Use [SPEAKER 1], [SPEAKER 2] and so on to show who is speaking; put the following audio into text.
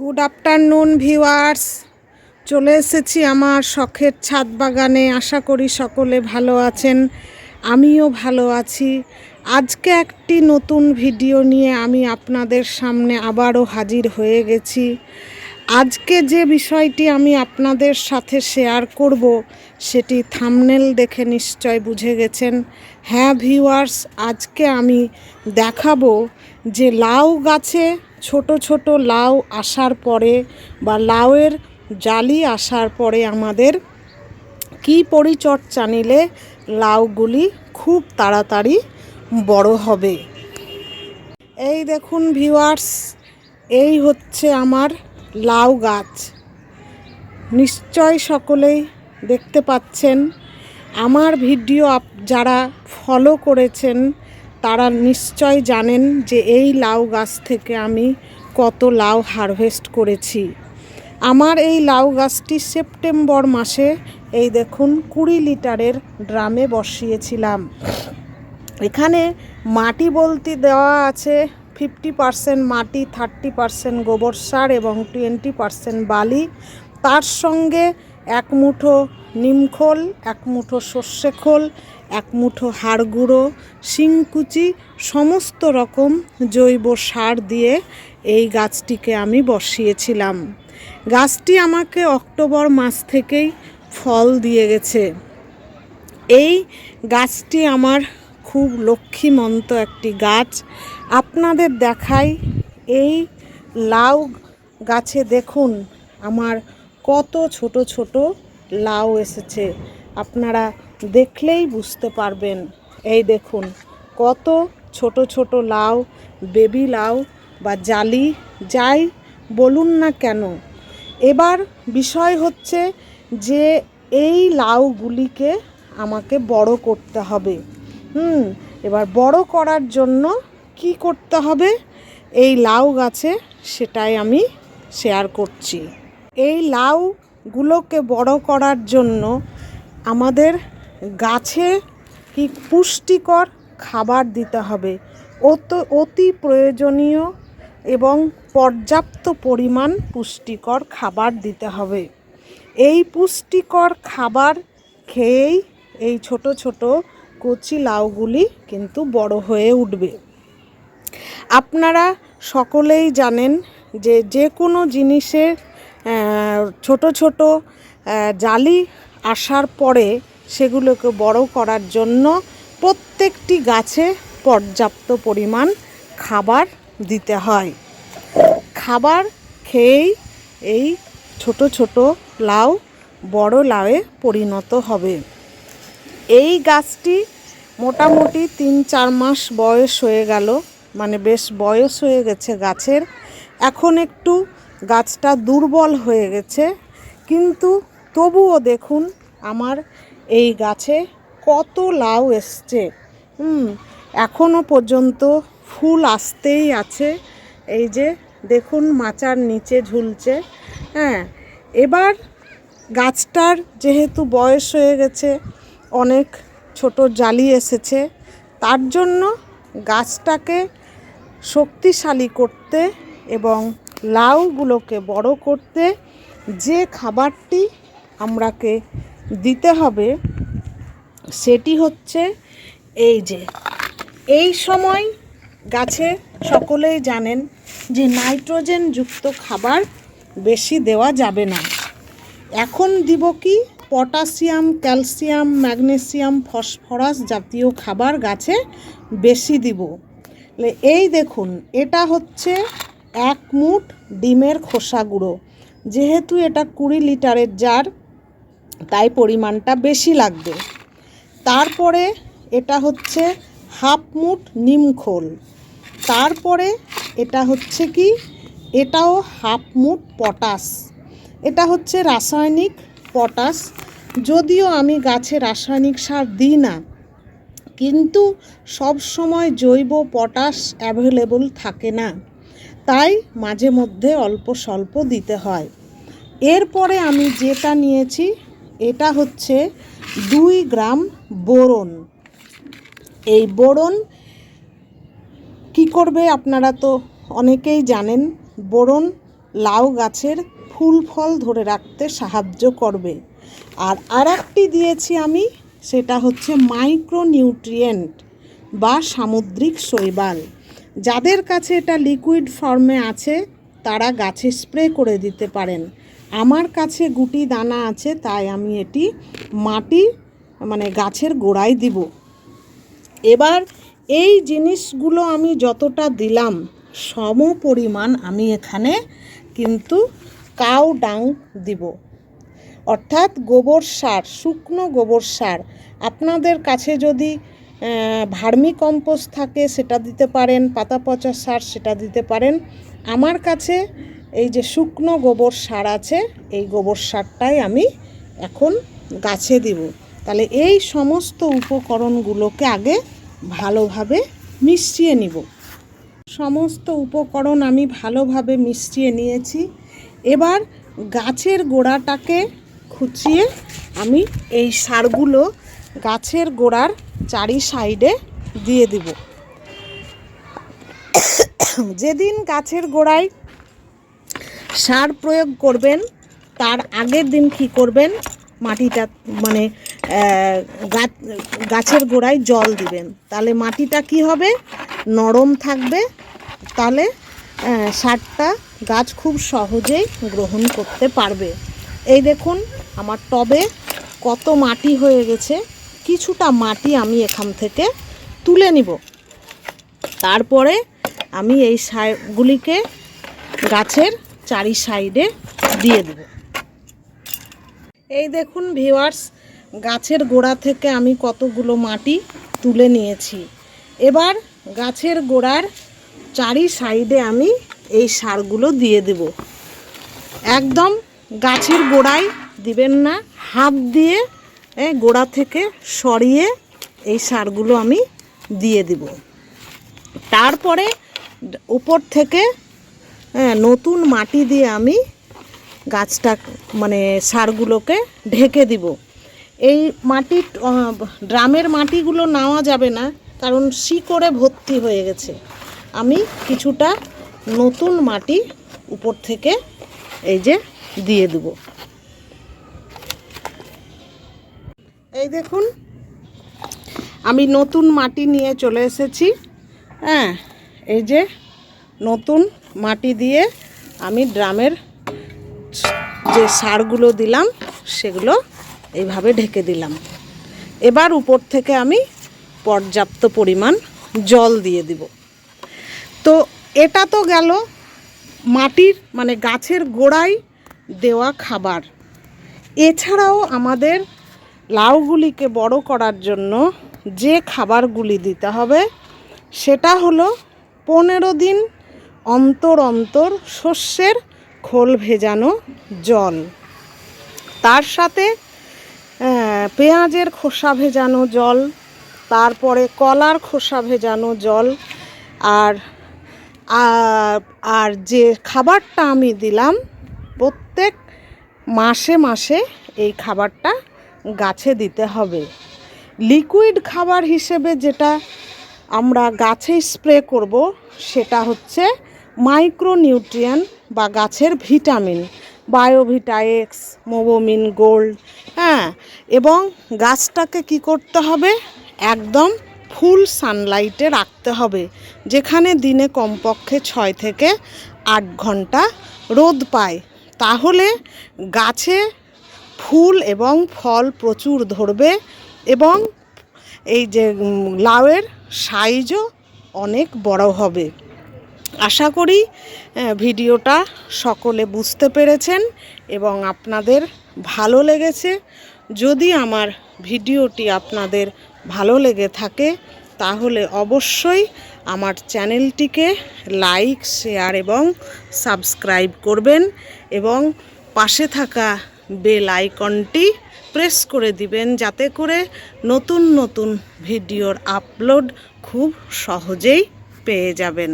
[SPEAKER 1] Good afternoon viewers চলে এসেছি আমার শখের ছাদ বাগানে। আশা করি সকলে ভালো আছেন। আমিও ভালো আছি। আজকে একটি নতুন ভিডিও নিয়ে আমি আপনাদের সামনে আবারও হাজির হয়ে গেছি। আজকে যে বিষয়টি আমি আপনাদের সাথে শেয়ার করব, সেটি থামনেল দেখে নিশ্চয় বুঝে গেছেন। হ্যাঁ ভিউয়ার্স আজকে আমি দেখাবো যে লাউ গাছে ছোট ছোট লাউ আসার পরে বা লাউয়ের জালি আসার পরে আমাদের কি পরিচর্যা নিলে লাউগুলি খুব তাড়াতাড়ি বড় হবে? এই দেখুন ভিউয়ার্স এই হচ্ছে আমার লাউ গাছ। নিশ্চয় সকলেই দেখতে পাচ্ছেন। আমার ভিডিও আপ যারা ফলো করেছেন তারা নিশ্চয় জানেন যে এই লাউ গাছ থেকে আমি কত লাউ হারভেস্ট করেছি। আমার এই লাউ গাছটি সেপ্টেম্বর মাসে, এই দেখুন, কুড়ি লিটারের ড্রামে বসিয়েছিলাম। এখানে মাটি বলতে দেওয়া আছে, ফিফটি পারসেন্ট মাটি, থার্টি পারসেন্ট গোবর সার এবং টোয়েন্টি পারসেন্ট বালি। তার সঙ্গে এক মুঠো নিমখোল এক মুঠো সর্ষে খোল এক মুঠো হাড় গুঁড়ো শিংকুচি সমস্ত রকম জৈব সার দিয়ে এই গাছটিকে আমি বসিয়েছিলাম। গাছটি আমাকে অক্টোবর মাস থেকেই ফল দিয়ে গেছে। এই গাছটি আমার খুব লক্ষ্মীমন্ত একটি গাছ। আপনাদের দেখাই এই লাউ গাছে দেখুন, আমার কত ছোট ছোট লাউ এসেছে। আপনারা দেখলেই বুঝতে পারবেন। এই দেখুন, কত ছোট ছোট লাউ, বেবি লাউ বা জালি, যাই বলুন না কেন। এবার বিষয় হচ্ছে যে এই লাউগুলিকে আমাকে বড় করতে হবে। হুম, এবার বড় করার জন্য কি করতে হবে? এই লাউ গাছে সেটাই আমি শেয়ার করছি। এই লাউগুলোকে বড় করার জন্য আমাদের গাছে কি পুষ্টিকর খাবার দিতে হবে? অত, অতি প্রয়োজনীয় এবং পর্যাপ্ত পরিমাণ পুষ্টিকর খাবার দিতে হবে। এই পুষ্টিকর খাবার খেয়েই এই ছোট ছোট কচি লাউগুলি কিন্তু বড় হয়ে উঠবে। আপনারা সকলেই জানেন যে যে কোনো জিনিসের ছোট ছোট জালি আসার পরে সেগুলোকে বড় করার জন্য প্রত্যেকটি গাছে পর্যাপ্ত পরিমাণ খাবার দিতে হয়। খাবার খেয়েই এই ছোট ছোট লাউ বড় লাউয়ে পরিণত হবে। এই গাছটি মোটামুটি তিন চার মাস বয়স হয়ে গেল মানে বেশ বয়স হয়ে গেছে গাছের। এখন একটু গাছটা দুর্বল হয়ে গেছে, কিন্তু তবুও দেখুন আমার এই গাছে কত লাউ এসছে। হুম এখনও পর্যন্ত ফুল আসতেই আছে। এই যে দেখুন মাচার নিচে ঝুলছে। হ্যাঁ এবার গাছটার যেহেতু বয়স হয়ে গেছে, অনেক ছোট জালি এসেছে, তার জন্য গাছটাকে শক্তিশালী করতে এবং লাউগুলোকে বড় করতে যে খাবারটি আমরাকে দিতে হবে, সেটি হচ্ছে এই যে, এই সময় গাছে সকলেই জানেন যে নাইট্রোজেন যুক্ত খাবার বেশি দেওয়া যাবে না। এখন দিব কি? পটাশিয়াম, ক্যালসিয়াম, ম্যাগনেসিয়াম, ফসফরাস জাতীয় খাবার গাছে বেশি দিব। এই দেখুন, এটা হচ্ছে এক মুঠ ডিমের খোসা গুঁড়ো। যেহেতু এটা কুড়ি লিটারের জার তাই পরিমাণটা বেশি লাগবে। তারপরে এটা হচ্ছে হাফ মুঠ নিমখোল তারপরে এটা হচ্ছে কি? এটাও হাফ মুঠ পটাশ। এটা হচ্ছে রাসায়নিক পটাশ। যদিও আমি গাছে রাসায়নিক সার দিই না, কিন্তু সব সময় জৈব পটাশ অ্যাভেলেবল থাকে না, তাই মাঝে মধ্যে অল্প স্বল্প দিতে হয়। এরপরে আমি যেটা নিয়েছি এটা হচ্ছে দুই গ্রাম বোরন। এই বোরন কি করবে আপনারা তো অনেকেই জানেন, বোরন লাউ গাছের ফুল ফল ধরে রাখতে সাহায্য করবে। আর আর একটি দিয়েছি আমি, সেটা হচ্ছে মাইক্রো নিউট্রিয়েন্ট বা সামুদ্রিক শৈবাল। যাদের কাছে এটা লিকুইড ফর্মে আছে, তারা গাছে স্প্রে করে দিতে পারেন। আমার কাছে গুটি দানা আছে, তাই আমি এটি মাটি মানে গাছের গোড়ায় দিব। এবার এই জিনিসগুলো আমি যতটা দিলাম, সম পরিমাণ আমি এখানে কিন্তু কাউ ডাং দিব। অর্থাৎ গোবর সার, শুকনো গোবর সার। আপনাদের কাছে যদি ভার্মি কম্পোস্ট থাকে, সেটা দিতে পারেন, পাতা পচা সার সেটা দিতে পারেন। আমার কাছে এই যে শুকনো গোবর সার আছে, এই গোবর সারটাই আমি এখন গাছে দিব। তাহলে এই সমস্ত উপকরণগুলোকে আগে ভালোভাবে মিশিয়ে নিব। সমস্ত উপকরণ আমি ভালোভাবে মিশিয়ে নিয়েছি। এবার গাছের গোড়াটাকে খুঁচিয়ে আমি এই সারগুলো গাছের গোড়ার চারি সাইডে দিয়ে দিব। যেদিন গাছের গোড়ায় সার প্রয়োগ করবেন, তার আগের দিন কি করবেন, মাটিটা মানে গাছ গাছের গোড়ায় জল দিবেন। তাহলে মাটিটা কি হবে? নরম থাকবে। তাহলে সারটা গাছ খুব সহজেই গ্রহণ করতে পারবে। এই দেখুন, আমার টবে কত মাটি হয়ে গেছে। কিছুটা মাটি আমি এখান থেকে তুলে নিব। তারপরে আমি এই সারগুলিকে গাছের চারি সাইডে দিয়ে দেব। এই দেখুন ভিওয়ার্স গাছের গোড়া থেকে আমি কতগুলো মাটি তুলে নিয়েছি। এবার গাছের গোড়ার চারি সাইডে আমি এই সারগুলো দিয়ে দেব। একদম গাছের গোড়ায় দিবেন না, হাত দিয়ে গোড়া থেকে সরিয়ে এই সারগুলো আমি দিয়ে দিব। তারপরে উপর থেকে হ্যাঁ, নতুন মাটি দিয়ে আমি গাছটা মানে সারগুলোকে ঢেকে দিব। এই মাটি ড্রামের মাটিগুলো নেওয়া যাবে না কারণ শিকড়ে ভর্তি হয়ে গেছে। আমি কিছুটা নতুন মাটি উপর থেকে এই যে দিয়ে দেব। এই দেখুন আমি নতুন মাটি নিয়ে চলে এসেছি। হ্যাঁ এই যে নতুন মাটি দিয়ে আমি ড্রামের যে সারগুলো দিলাম, সেগুলো এইভাবে ঢেকে দিলাম। এবার উপর থেকে আমি পর্যাপ্ত পরিমাণ জল দিয়ে দিব। তো এটা তো গেল মাটির মানে গাছের গোড়ায় দেওয়া খাবার। এছাড়াও আমাদের লাউগুলিকে বড় করার জন্য যে খাবারগুলি দিতে হবে, সেটা হলো পনেরো দিন অন্তর অন্তর শস্যের খোল ভেজানো জল। তার সাথে পেঁয়াজের খোসা ভেজানো জল, তারপরে কলার খোসা ভেজানো জল, আর আর- যে খাবারটা আমি দিলাম, প্রত্যেক মাসে মাসে এই খাবারটা গাছে দিতে হবে। লিকুইড খাবার হিসেবে যেটা আমরা গাছে স্প্রে করব, সেটা হচ্ছে মাইক্রোনিউট্রিয়েন বা গাছের ভিটামিন বায়োভিটা এক্স মোবোমিন, গোল্ড হ্যাঁ এবং গাছটাকে কি করতে হবে? একদম ফুল সানলাইটে রাখতে হবে, যেখানে দিনে কমপক্ষে ছয় থেকে আট ঘণ্টা রোদ পায়। তাহলে গাছে ফুল এবং ফল প্রচুর ধরবে এবং এই যে লাউয়ের সাইজও অনেক বড় হবে। আশা করি ভিডিওটা সকলে বুঝতে পেরেছেন এবং আপনাদের ভালো লেগেছে। যদি আমার ভিডিওটি আপনাদের ভালো লেগে থাকে, তাহলে অবশ্যই আমার চ্যানেলটিকে লাইক, শেয়ার এবং সাবস্ক্রাইব করবেন এবং পাশে থাকা বেল আইকনটি প্রেস করে দিবেন যাতে করে নতুন নতুন ভিডিওর আপলোড খুব সহজেই পেয়ে যাবেন।